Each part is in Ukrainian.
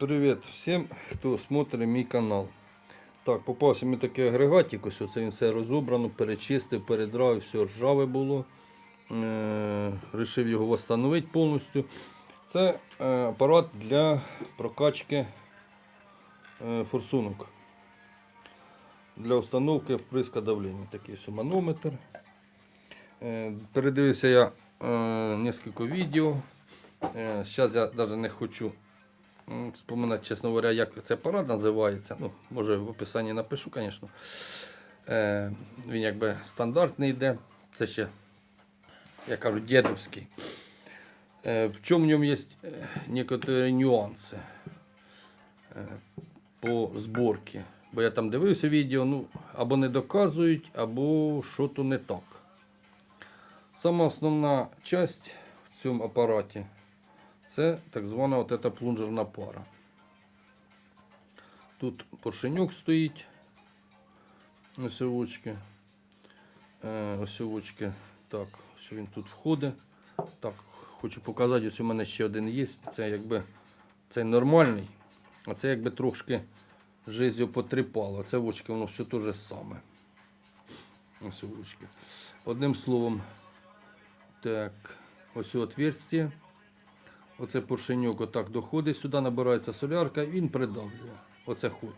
Привіт всім, хто смотрить мій канал. Так, попався мені такий агрегатик, ось оце він все розібрано, перечистив, передрав, все ржаве було. Е, Рішив його встановити повністю. Це е, апарат для прокачки е, форсунок. Для установки вприска давлення. Такий ось манометр. Е, Передивився я е, кілька відео. Зараз я навіть не хочу вспоминати, чесно говоря, як цей апарат називається. Ну, може в описанні напишу, звісно. Е, він якби стандартний йде. Це ще, я кажу, дідовський. Е, в чому в ньому є е, некоторі нюанси е, по зборці. Бо я там дивився відео, ну, або не доказують, або що то не так. Сама основна часть в цьому апараті це так звана от эта плунжерна пара. Тут поршенюк стоїть. Осьовочки. Е, осьовочки. Так, ось він тут входить. Так, хочу показати, ось у мене ще один є. Це якби цей нормальний, а це якби трошки жизнью потріпало. Це вочки, воно все те же саме. Ось вочки. Одним словом, так, ось отверстие. Оце поршеньок отак доходить сюди, набирається солярка і він придавлює. Оце ход.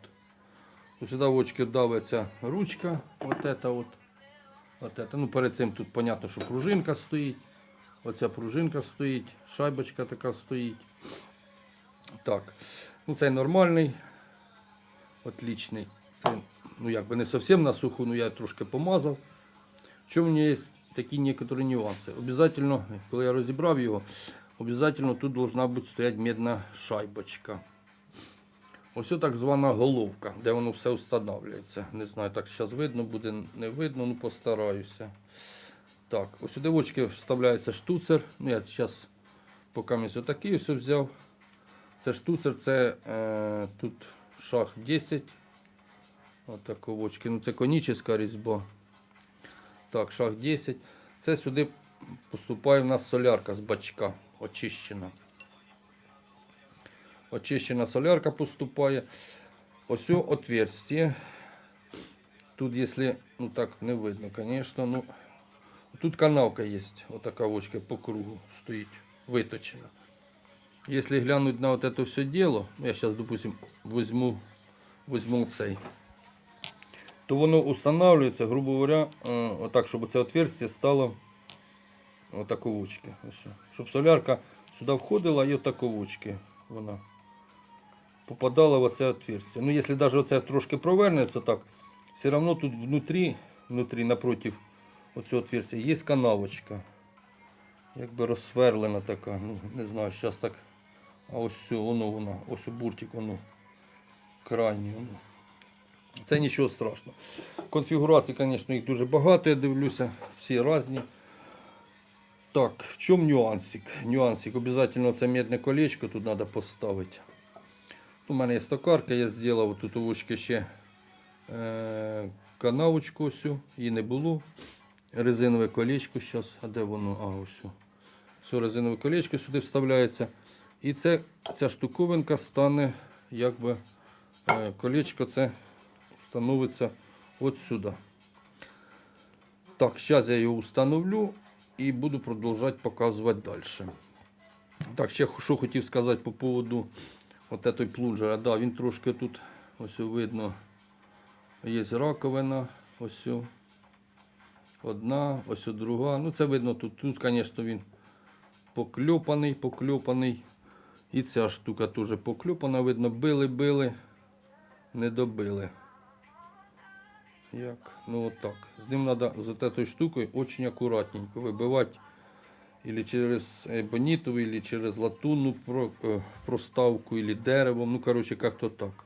Сюди в очки давиться ручка. От от. От. Ну, перед цим тут понятно, що пружинка стоїть. Оця пружинка стоїть, шайбочка така стоїть. Так. Ну, цей нормальний. Отлічний. Це, ну, якби не зовсім на суху, ну я трошки помазав. Що в нього є такі некоторі нюанси. Обязательно, коли я розібрав його, обязательно тут должна бути стоять медна шайбочка. Ось так звана головка, де воно все встановлюється. Не знаю, так зараз видно буде, не видно, ну постараюся. Так, ось сюди в очки вставляється штуцер. Ну, я зараз поки ось отакий все взяв. Це штуцер, це е, тут шах 10. Отако в очки. Ну це конічна різьба. Так, шах 10. Це сюди поступає в нас солярка з бачка очищена. Очищена солярка поступає. Ось о отверстие. Тут, якщо, ну так не видно, звісно, ну, тут канавка є, отака очка по кругу стоїть, виточена. Если глянуть на вот это все дело, ну, я сейчас, допустим, возьму, возьму цей, то воно устанавливается, грубо говоря, э, вот так, чтобы це отверстие стало отаковочки. Щоб солярка сюди входила і отаковочки вона попадала в оце отверстие. Ну, якщо навіть оце трошки провернеться так, все одно тут внутрі, внутрі напротив оцього отверстия є канавочка. Якби розсверлена така. Ну, не знаю, зараз так. А ось все, воно воно, ось буртик, воно крайній. Воно. Це нічого страшного. Конфігурацій, звісно, їх дуже багато, я дивлюся, всі різні. Так, в чому нюансик? Нюансик, обов'язково це медне колечко тут треба поставити. У мене є стокарка, я зробив тут у вушки ще е, канавочку ось, її не було. Резинове колечко зараз, а де воно? А, ось. Все резинове колечко сюди вставляється. І це, ця штуковинка стане, якби е, колечко це встановиться от сюди. Так, зараз я його встановлю і буду продовжувати показувати далі. Так, ще що хотів сказати по поводу от плунжера. Да, він трошки тут ось видно, є раковина. Ось одна, ось друга. Ну це видно тут. Тут, звісно, він покльопаний, покльопаний. І ця штука теж покльопана, видно, били-били, не добили. Як? Ну от так. З ним треба з цією штукою дуже акуратненько вибивати. Или через ебонитову, или через латунну е, проставку, или деревом. Ну, коротше, як-то так.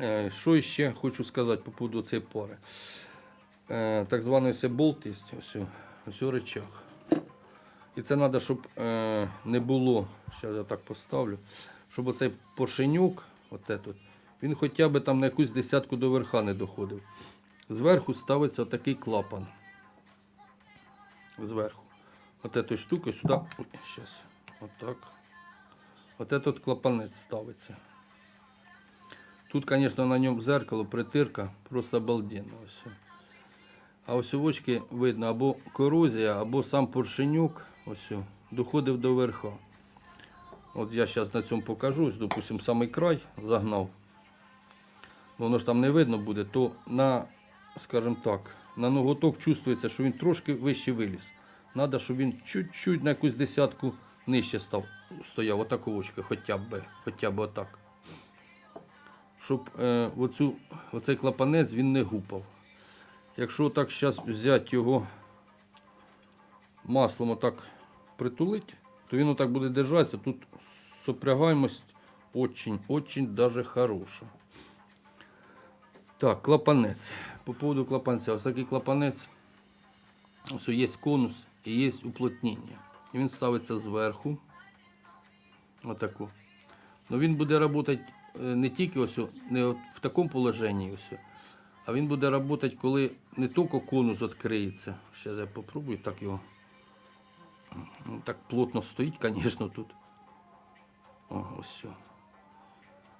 Е, Що ще хочу сказати по поводу цієї пари. Е, Так званий ось болт є, ось, ось речах. І це треба, щоб не було, зараз я так поставлю, щоб оцей поршенюк, от этот, він хоча б там на якусь десятку до верха не доходив. Зверху ставиться такий клапан. Зверху. От этой штукой сюди. Зараз. Отак. От этот клапанець ставиться. Тут, звісно, на ньому зеркало, притирка, просто обалденно. Ось. А ось очки видно або корозія, або сам поршенюк ось, доходив до верха. От я зараз на цьому покажу, ось, допустим, самий край загнав. Воно ж там не видно буде, то на, скажімо так, на ноготок чувствується, що він трошки вище виліз. Треба, щоб він чуть-чуть на якусь десятку нижче став, стояв, отак очки, хоча б, хоча б отак. Щоб е, оцю, оцей клапанець він не гупав. Якщо так зараз взяти його маслом отак притулити, то він отак буде держатися. Тут сопрягаємость очень, очень даже хороша. Так, клапанець. По поводу клапанця. Ось такий клапанець. Ось є конус і є уплотнення. І він ставиться зверху. Отаку. Ну він буде працювати не тільки ось, не в такому положенні, ось, а він буде працювати, коли не тільки конус відкриється. Зараз я попробую так його. Ну, Так плотно стоїть, звісно, тут. О, ось.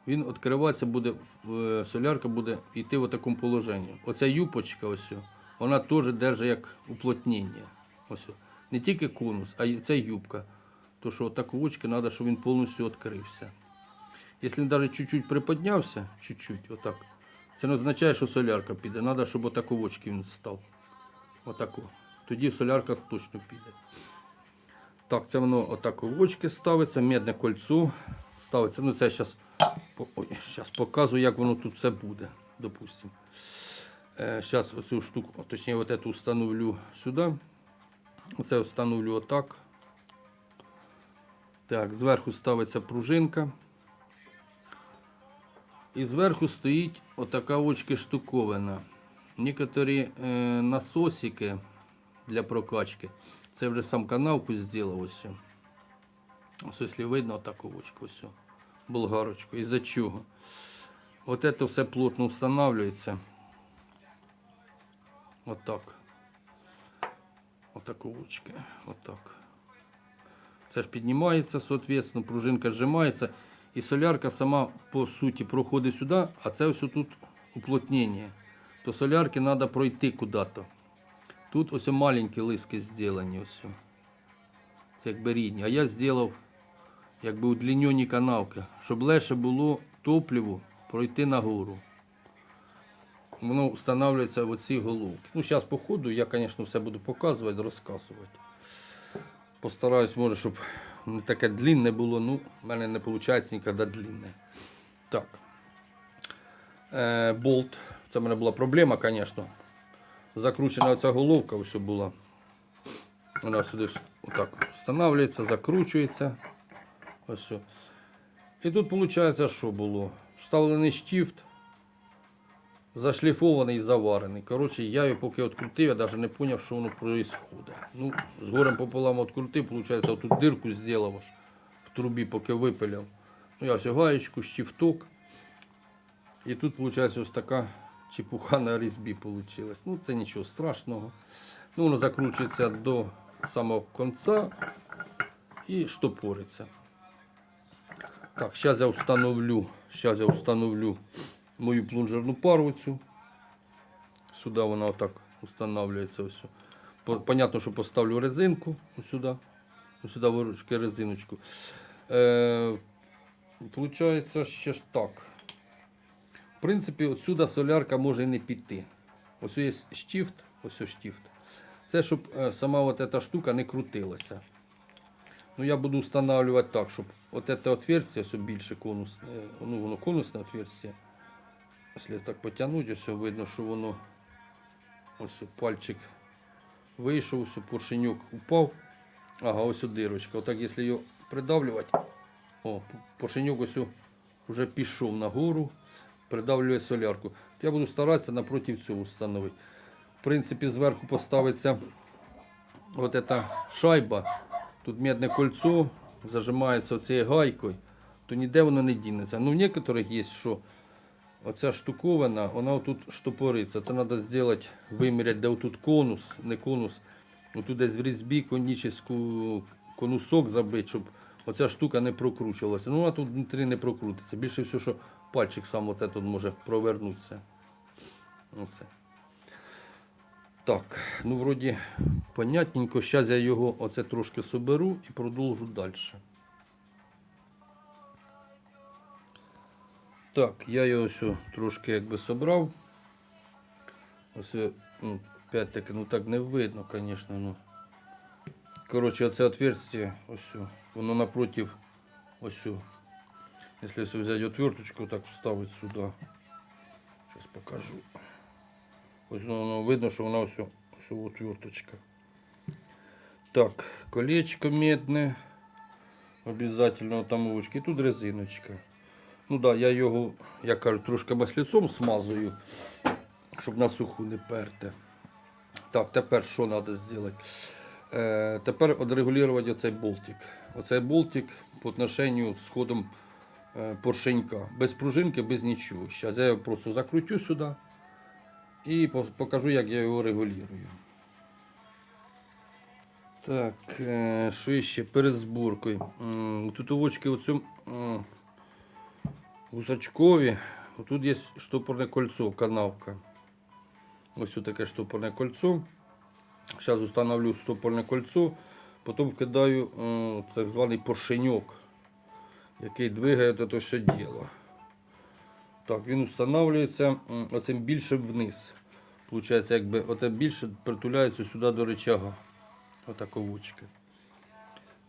Він відкриватися буде, е, солярка буде йти в такому положенні. Оця юпочка, ось, вона теж держить як уплотнення. Ось. Не тільки конус, а й ця юбка. То що так очки треба, щоб він повністю відкрився. Якщо він навіть чуть-чуть приподнявся, чуть-чуть, отак, це не означає, що солярка піде. Треба, щоб отак очки він став. Отако. Тоді солярка точно піде. Так, це воно отак очки ставиться, медне кольцо ставиться. Ну це зараз щас показую, як воно тут все буде. Допустимо. Зараз оцю штуку, точніше, от эту установлю сюди. Оце встановлю отак. Так, зверху ставиться пружинка. І зверху стоїть отака очки штуковина. Некоторі е, насосики для прокачки. Це вже сам канавку зробив. Ось, якщо видно, отаку очку ось. Болгарочку. Із-за чого? От це все плотно встановлюється. Отак. Отаку очки. Отак. Це ж піднімається, соответственно, пружинка зжимається. І солярка сама по суті проходить сюди, а це все тут уплотнення. То солярки треба пройти куди-то. Тут ось маленькі лиски зроблені. Ось. Це якби рідні. А я зробив якби удлінені канавки, щоб легше було топливу пройти нагору. Воно встановлюється в оці головки. Ну, зараз по ходу я, звісно, все буду показувати, розказувати. Постараюсь, може, щоб не таке длинне було. Ну, в мене не виходить ніколи длинне. Так. Е, болт. Це в мене була проблема, звісно. Закручена оця головка ось була. Вона сюди отак встановлюється, закручується. Ось. І тут виходить, що було? Вставлений штифт, зашліфований і заварений. Коротше, я його поки відкрутив, я навіть не зрозумів, що воно відбувається. Ну, з горем пополам відкрутив, виходить, отут дирку зробив в трубі, поки випиляв. Ну, я все гаєчку, штифток. І тут, виходить, ось така чепуха на різьбі вийшла. Ну, це нічого страшного. Ну, воно закручується до самого кінця і штопориться. Так, зараз я встановлю, зараз я встановлю мою плунжерну пару цю. Сюди вона отак встановлюється. Ось. Понятно, що поставлю резинку ось сюди. Сюди виручки резиночку. Е, Получається ще ж так. В принципі, отсюди солярка може не піти. Ось є штифт, ось штифт. Це щоб е, сама от эта штука не крутилася. Ну, я буду встановлювати так, щоб от це отверстие, все більше конусне, ну, воно конусне отверстие. Якщо так потягнути, ось видно, що воно ось пальчик вийшов, ось поршенюк упав. Ага, ось дирочка. Отак, якщо його придавлювати, о, поршенюк ось вже пішов нагору, придавлює солярку. Я буду старатися напроти цього встановити. В принципі, зверху поставиться от эта шайба. Тут медне кольцо зажимається цією гайкою, то ніде воно не дінеться. Ну, в некоторих є, що оця штуковина, вона тут штопориться. Це треба зробити, виміряти, де тут конус, не конус. Отут десь в різьбі конічну конусок забити, щоб оця штука не прокручувалася. Ну, а тут внутрі не прокрутиться. Більше всього, що пальчик сам тут може провернутися. Оце. Так, ну вроді понятненько. Зараз я його оце трошки соберу і продовжу далі. Так, я його все трошки якби собрав. Ось, ну, опять-таки, ну так не видно, звісно. Ну. Коротше, оце отверстие, ось, воно напротив, ось. Якщо взяти отверточку, так вставити сюди. Зараз покажу. Ось воно видно, що вона ось, ось отверточка. Так, колечко медне. Обязательно там. І тут резиночка. Ну да, я його, як кажуть, трошки маслицом смазую, щоб на суху не перти. Так, тепер що треба зробити? Е, тепер відрегулювати оцей болтик. Оцей болтик по отношенню з ходом е, поршенька. Без пружинки, без нічого. Зараз я його просто закрутю сюди і покажу, як я його регулюю. Так, е, що ще перед зборкою. Тут овочки гусачкові. Тут є штопорне кольцо, канавка. Ось таке штопорне кольцо. Зараз установлю штопорне кольцо, потім вкидаю так званий поршеньок, який двигає це все діло. Так, він встановлюється оцим більшим вниз. Получається, якби оте більше притуляється сюди до рычага. Отак овочки.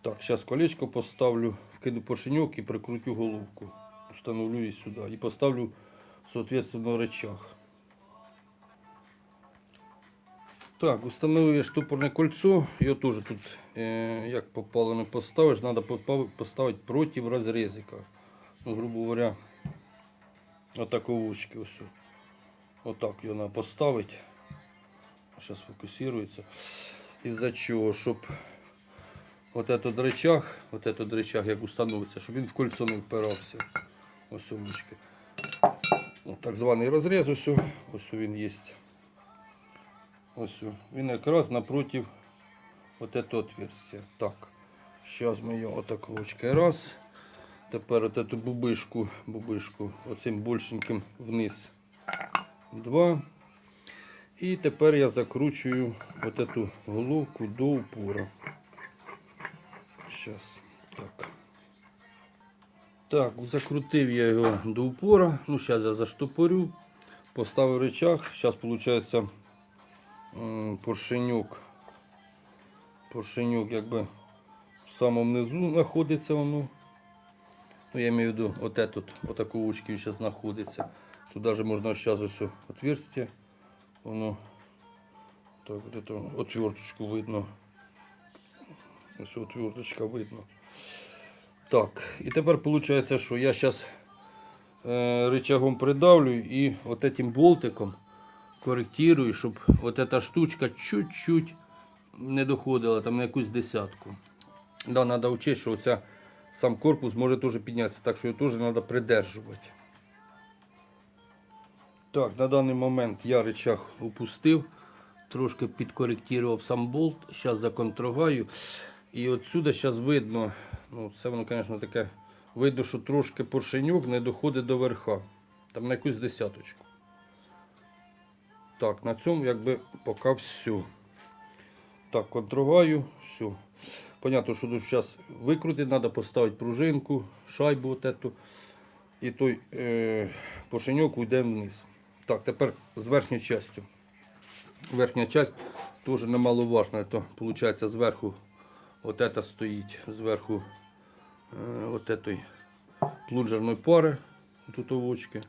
Так, зараз колечко поставлю, вкину поршеньок і прикрутю головку. Установлю її сюди. І поставлю, соответственно, рычаг. Так, установив я штопорне кольцо. Його теж тут, е, як попало, не поставиш, треба поставити проти розрізика. Ну, грубо говоря, отак овочки ось. Отак його треба поставити. Зараз фокусується. Із-за чого? Щоб от этот рычаг, от этот рычаг, як установиться, щоб він в кольцо не впирався. Ось овочки. От так званий розріз, ось, о. ось він є. Ось о. він якраз напротив вот это отверстия. Так, зараз ми його отак ручкою раз. Тепер от эту бубишку, бубишку оцим большеньким вниз. Два. І тепер я закручую от эту головку до упора. Зараз. Так. Так, закрутив я його до упора. Ну, зараз я заштопорю, поставив рычаг. Зараз виходить м, поршенюк. Поршенюк якби в самому низу знаходиться воно. Ну, я маю в виду, от этот, отаку ушки зараз знаходиться. Тут даже можна зараз ось отверстие. Воно так, от это отверточку видно. Ось отверточка видно. Так, і тепер виходить, що я зараз е, рычагом придавлю і от этим болтиком коректирую, щоб от эта штучка чуть-чуть не доходила там на якусь десятку. Да, треба вчити, що оця, сам корпус може теж піднятися, так що його теж треба придержувати. Так, на даний момент я рычаг опустив, трошки підкоректував сам болт, зараз законтрогаю. І отсюди зараз видно, ну це воно, звісно, таке, видно, що трошки поршеньок не доходить до верха. Там на якусь десяточку. Так, на цьому якби поки все. Так, контрогаю, все. Понятно, що тут зараз викрутити, треба поставити пружинку, шайбу от эту. І той е, поршеньок уйде вниз. Так, тепер з верхньою частю. Верхня часть теж немаловажна. То виходить зверху от это стоїть. Зверху е, от этой плунжерної пари. Тут овочки.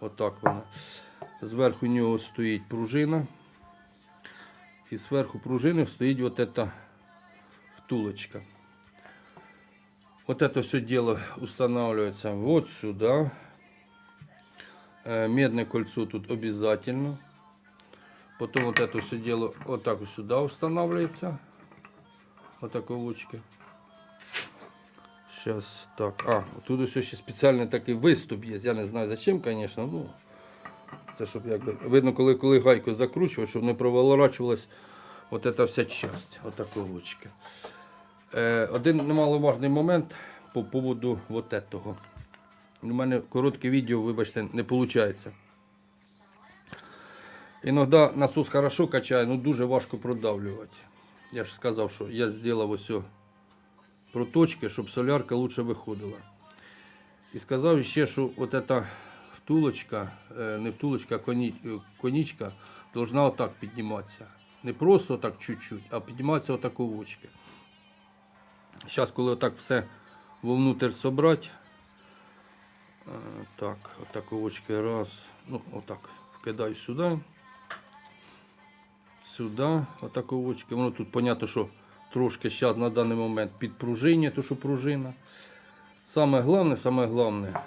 Отак вона. Зверху нього стоїть пружина. І зверху пружини стоїть вот эта втулочка. Вот это все дело устанавливается вот сюда. Э, Медное кольцо тут обязательно. Потом вот это все дело вот так вот сюда устанавливается. Вот такой ручки. Сейчас так. А, тут ось ще спеціальний такий виступ є. Я не знаю зачем, конечно. Ну, це щоб якби видно, коли, коли гайку закручувати, щоб не проворачувалась вот эта вся часть. Вот такой ручки. Е, один немаловажний момент по поводу вот этого. У мене коротке відео, вибачте, не виходить. Іноді насос хорошо качає, але дуже важко продавлювати. Я ж сказав, що я зробив ось о проточки, щоб солярка лучше виходила. І сказав ще, що от эта втулочка, е, не втулочка, а коні, е, конічка должна отак підніматися. Не просто так чуть-чуть, а підніматися отак овочки. Зараз, коли отак все вовнутрь собрати, е, так, отак овочки раз, ну отак вкидаю сюди, сюди, отак овочки. Воно тут, понятно, що трошки зараз на даний момент підпружинює, то що пружина. Саме головне, саме головне,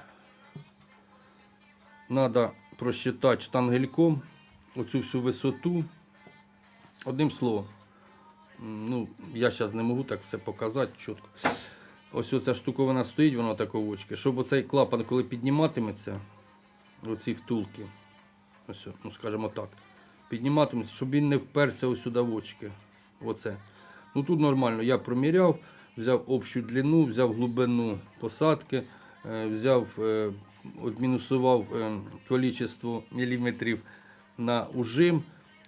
треба просчитати штангельком оцю всю висоту. Одним словом, ну, я зараз не можу так все показати чітко. Ось оця штуковина стоїть, вона так овочки. Щоб оцей клапан, коли підніматиметься, оці втулки, ось, ну скажімо так, підніматиметься, щоб він не вперся ось сюди в очки. Оце. Ну тут нормально, я проміряв, взяв общу длину, взяв глибину посадки, е, взяв, е, от мінусував е, кількість міліметрів на ужим.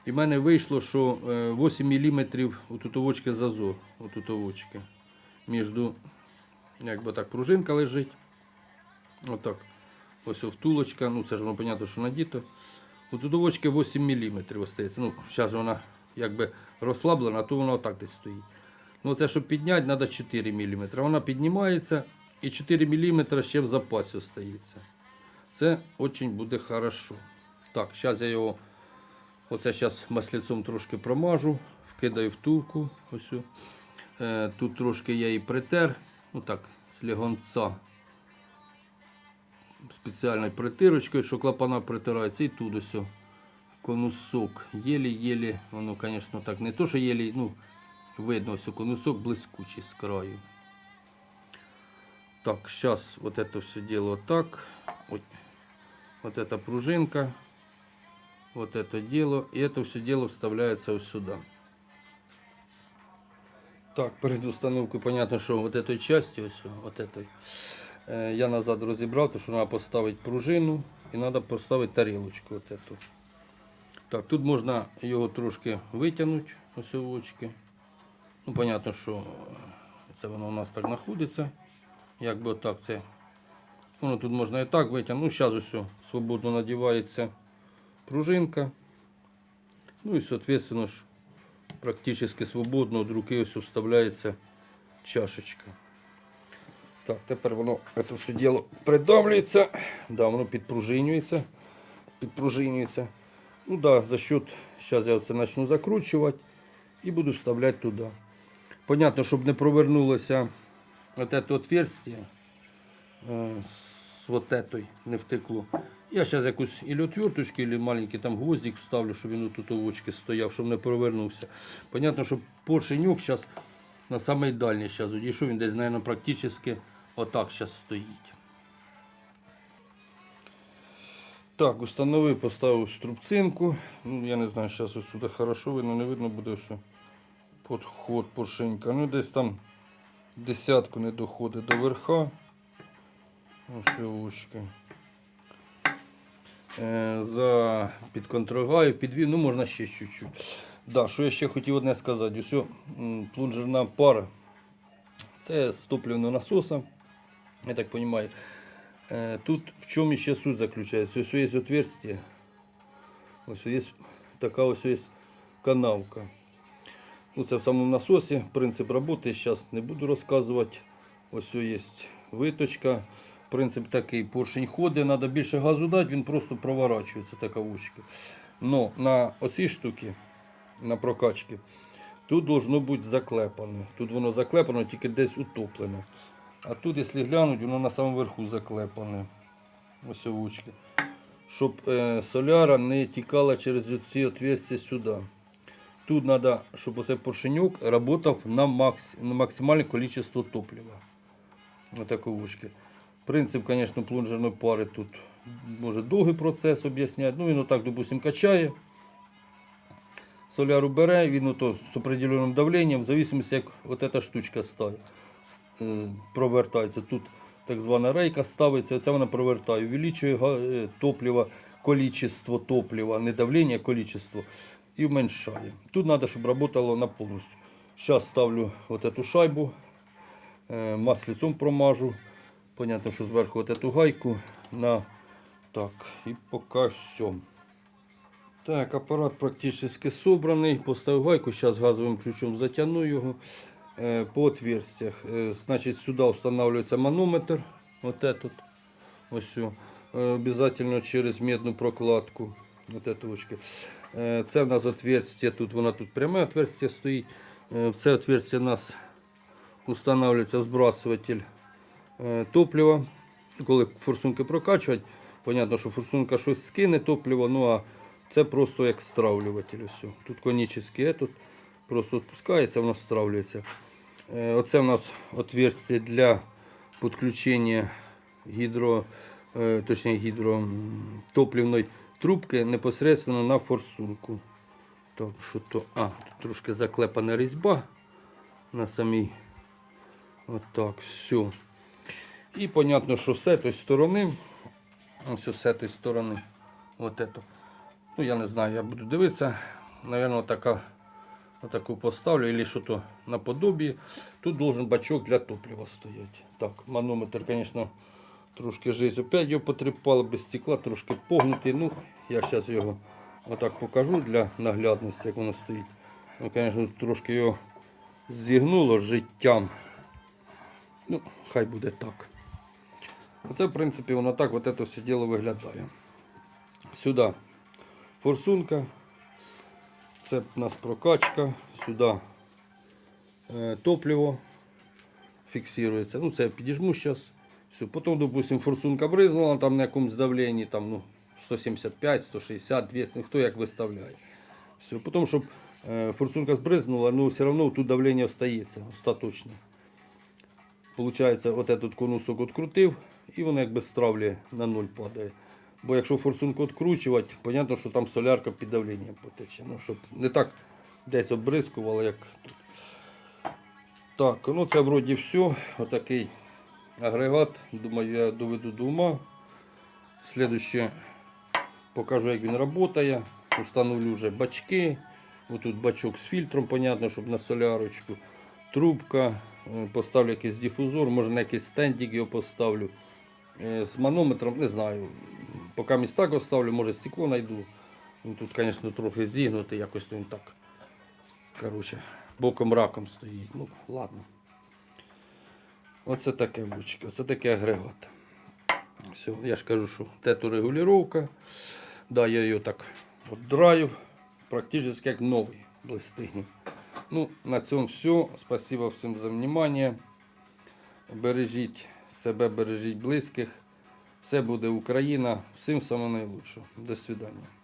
І в мене вийшло, що е, 8 мм отут овочки зазор, отут овочки. Між, якби так, пружинка лежить. Отак. Ось втулочка, ну це ж воно понятно, що надіто. Отут овочки 8 мм остається. Ну, зараз вона якби розслаблена, то вона отак десь стоїть. Ну це щоб підняти, треба 4 мм. Вона піднімається і 4 мм ще в запасі остається. Це дуже буде хорошо. Так, зараз я його Оце зараз маслицом трошки промажу, вкидаю втулку. Ось. Е, тут трошки я і притер, ну так, слігонця спеціальною притирочкою, що клапана притирається, і тут ось конусок. Єлі-єлі, воно, звісно, так, не то, що єлі, ну, видно, ось конусок блискучий з краю. Так, зараз вот это все дело так. Ой, вот эта пружинка вот это дело. И это все дело вставляется вот сюда. Так, перед установкою, понятно, що вот этой части, ось, вот этой, е, я назад розібрав, то що треба поставити пружину і треба поставити тарілочку. Вот эту. Так, тут можна його трошки витягнути, ось овочки. Ну, понятно, що це воно у нас так знаходиться. Якби отак це. Воно тут можна і так витягнути. Ну, зараз ось свободно надівається пружинка. Ну и, соответственно, ж, практически свободно від руки ось вставляється чашечка. Так, тепер воно це все діло придавлюється. Да, воно підпружинюється. Підпружинюється. Ну да, за счет, зараз я це почну закручувати і буду вставляти туди. Понятно, щоб не провернулося вот это отверстие э, с вот этой не втекло. Я зараз якусь или отверточку, или маленький там гвоздик вставлю, щоб він тут овочки стояв, щоб не провернувся. Понятно, що поршеньок зараз на самий дальній зараз одійшов, він десь, мабуть, практично отак зараз стоїть. Так, установив, поставив струбцинку. Ну, я не знаю, зараз отсюди хорошо видно, не видно буде все. Подход поршенька. Ну, десь там десятку не доходить до верха. Ось овочки. Е, за підконтрогаю, підвів, ну можна ще чуть-чуть. Да, що я ще хотів одне сказати. Ось м, плунжерна пара. Це з топливного насоса. Я так розумію. Е, Тут в чому ще суть заключається? Ось є отверстие. Ось є така ось є канавка. Ну, це в самому насосі. Принцип роботи зараз не буду розказувати. Ось є виточка. Принцип такий, поршень ходить, треба більше газу дати, він просто проворачується така вушки. Но на оці штуки, на прокачки, тут должно бути заклепане. Тут воно заклепано, тільки десь утоплене. А тут, якщо глянуть, воно на самому верху заклепане. Ось вушки. Щоб е, соляра не тікала через ці отверстия сюди. Тут треба, щоб оцей поршенюк працював на, макс, на максимальне кількість топлива. Ось такі вушки. Принцип, звісно, плунжерної пари тут може довгий процес об'ясняти. Ну, він отак, допустим, качає. соляру бере, він ото з определеним давленням, в зависимості як ця штучка стоїть, е, провертається. Тут так звана рейка ставиться, оце вона провертає, увеличує е, топливо, количество топлива, не давлення, а количество, і вменшає. Тут треба, щоб працювало на повністю. Зараз ставлю от эту шайбу, е, маслицом промажу. Понятно, що зверху от эту гайку на так, і поки все. Так, апарат практично собраний. Поставив гайку, зараз газовим ключом затягну його е, по отверстиях. Е, значить, сюди встановлюється манометр. Вот этот. Ось. сю. Е, обязательно через медну прокладку. Вот эту очки. Е, це в нас отверстие. Тут воно тут пряме отверстие стоїть. Е, в це отверстие у нас встановлюється збрасуватель е, топлива. Коли форсунки прокачувати, понятно, що форсунка щось скине топливо, ну а це просто як стравлюватель. Ось. Тут конічний, тут просто відпускається, воно стравлюється. Е, Оце у нас отверстие для підключення гідро, е, точніше гідро м, топливної трубки непосередньо на форсунку. То, а, тут трошки заклепана різьба на самій. Отак, все. І понятно, що з цієї сторони, ось з цієї сторони, от это. Ну, я не знаю, я буду дивитися. Наверное, така, отаку поставлю, або що то наподобие. Тут должен бачок для топлива стояти. Так, манометр, звісно, трошки жизнь опять його потріпало, без стекла, трошки погнутий. Ну, я зараз його отак покажу для наглядності, як воно стоїть. Ну, звісно, трошки його зігнуло життям. Ну, хай буде так. Оце, в принципі, воно так от це все діло виглядає. Сюди форсунка, це у нас прокачка, сюди е, топливо фіксується. Ну, це я підіжму зараз. Все. Потім, допустим, форсунка бризнула там на якомусь давленні, там, ну, 175, 160, 200, ну, хто як виставляє. Все. Потім, щоб е, форсунка збризнула, ну, все одно тут давлення остається остаточне. Получається, от этот конусок відкрутив, і воно якби стравлює на нуль падає. Бо якщо форсунку відкручувати, зрозуміло, що там солярка під давленням потече. Ну, щоб не так десь обрискувало, як тут. Так, ну це вроді все. Отакий агрегат. Думаю, я доведу до ума. Слідуще покажу, як він працює. Установлю вже бачки. Отут бачок з фільтром, понятно, щоб на солярочку. Трубка, поставлю якийсь дифузор, може на якийсь стендик його поставлю. Е, З манометром, не знаю. Поки місь так оставлю, може стекло знайду. Він тут, звісно, трохи зігнутий, якось він так. Короче, боком раком стоїть. Ну, ладно. Оце таке вучки, оце таке агрегат. Все, я ж кажу, що тету регулювання. Да, я її так отдраю, практично як новий блистині. Ну, на цьому все. Спасибо всім за внимание. Бережіть себе, бережіть близьких. Все буде Україна. Всім самого найлучшого. До свидання.